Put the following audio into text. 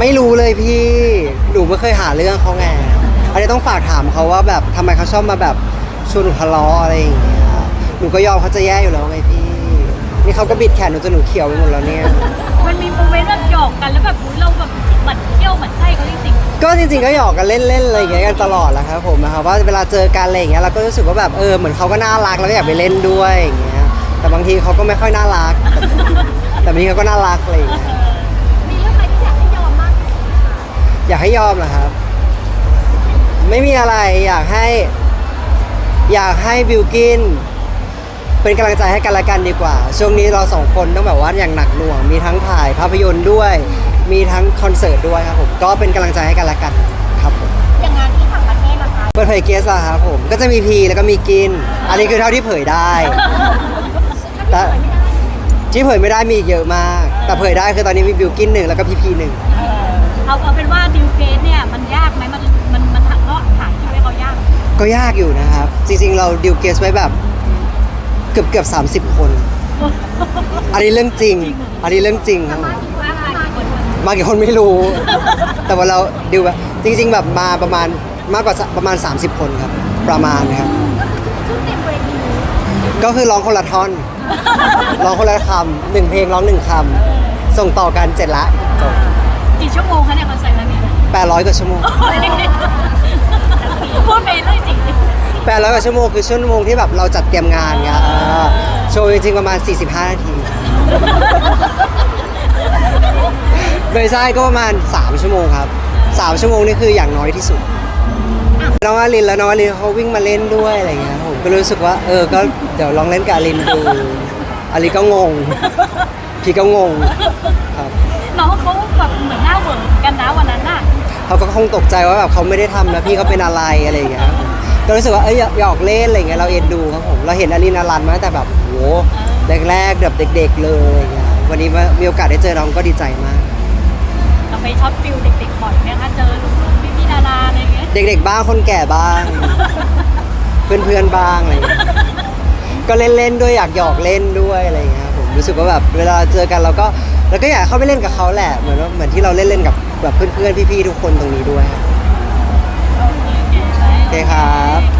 ไม่รู้เลยพี่หนูไม่เคยหาเรื่องเขาไงอันนี้ต้องฝากถามเขาว่าแบบทำไมเขาชอบมาแบบชวนหนูทะเลาะอะไรอย่างเงี้ยหนูก็ยอมเขาจะแย่อยู่แล้วไงพี่ นี่เขาก็บิดแขนหนูจนหนูเขียวไปหมดแล้วเนี่ย มันมีโมเมนต์แบบหยอกกันแล้วแบบอุ๊ยเราแบบหมั่นเที่ยวหมั่นไส้เขาจริงก็จริงๆก็หยอกกันเล่นๆอะไรอย่างเงี้ยกันตลอดแหละครับผมนะครับว่าเวลาเจอกันอะไรอย่างเงี้ยเราก็รู้สึกว่าแบบเออเหมือนเขาก็น่ารักแล้วก็อยากไปเล่นด้วยอย่างเงี้ยแต่บางทีเขาก็ไม่ค่อยน่ารัก แต่แต่บางทีเขาก็น่ารักอะไรอย่างเงี้ย อยากให้ยอมเหรอครับ ไม่มีอะไรอยากให้ อยากให้บิวกิน เป็นกำลังใจให้กันและกันดีกว่า ช่วงนี้เราสองคนต้องแบบว่าอย่างหนักหน่วง มีทั้งถ่ายภาพยนตร์ด้วย มีทั้งคอนเสิร์ตด้วยครับผมก็เป็นกำลังใจให้กันและกันครับผมอย่างงานที่ต่างประเทศล่ะคะเปิดเผยเกสอะครับผมก็จะมีพีแล้วก็มีกิน อันนี้คือเท่าที่เผยได้แต่ที่เผยไม่ได้มีอีกเยอะมาก แต่เผยได้คือตอนนี้มีบิวกินหนึ่งแล้วก็พีพีหนึ่ง เอาเอาเป็นว่าดิวเกสเนี่ยมันยากไหมมันมันมันถักเลาะถ่ายคิวให้เขายากก็ยากอยู่นะครับ จริงๆ เราดิวเกสไว้แบบเกือบเกือบสาคน อันนี้เรื่องจริง อันนี้เรื่องจริงครับผมว่ามากี่คนมากี่คนไม่รู้ แต่ว่าเราดิวแบบจริง ๆ แบบมาประมาณมากกว่าสประมาณ 30 คนครับ ประมาณครับขึ้นเต็มเวทีก็คือร้องคนละท่อน ร้องคนละคำหนึ่งเพลงร้องหนึ่งคำส่งต่อกันเสร็จละจบ กี่ชั่วโมงคะเนี่ยคอนเสิร์ตครั้งนี้แปดร้อยกว่าชั่วโมง พูดไปเรื่อยจริงแปดร้อยกว่าชั่วโมงคือชั่วโมงที่แบบเราจัดเตรียมงานไงอ่าโชว์จริงๆประมาณ 45 นาที ไม่ใช่ก็ประมาณ 3 ชั่วโมงครับ 3 ชั่วโมงนี่คืออย่างน้อยที่สุด น้องอารินแล้วน้องอารินเขาวิ่งมาเล่นด้วยอะไรเงี้ยผมก็รู้สึกว่าเออก็เดี๋ยวลองเล่นกับอารินดูอารินก็งง พี่ก็งงครับ น้องเขา แบบเหมือนหน้าเหวอกันนะวันนั้นน่ะเขาก็คงตกใจว่าแบบเขาไม่ได้ทำแล้วพี่เขาเป็นอะไรอะไรอย่างเงี้ยก็รู้สึกว่าเอ้ยอยากหยอกเล่นอะไรเงี้ยเราเอ็นดูครับผมเราเห็นอารินอารันมาตั้งแต่แบบโหแรกๆแบบเด็ก ๆ เลยอะไรเงี้ยวันนี้มามีโอกาสได้เจอน้องก็ดีใจมาก เราไปช็อตฟิลเด็กๆบ่อยไหมคะเจอลูกๆพี่ๆดาราอะไรอย่างเงี้ยเด็ก ๆ บ้างคนแก่บ้าง เพื่อนๆบ้างอะไรเงี้ยก็เล่นๆด้วยอยากหยอกเล่นด้วยอะไรเงี้ยครับผมรู้สึกว่าแบบเวลาเจอกันเราก็ เราก็อยากเข้าไปเล่นกับเขาแหละเหมือนว่าเหมือนที่เราเล่นเล่นกับแบบเพื่อนๆพี่ๆทุกคนตรงนี้ด้วยครับเคโอเคครับ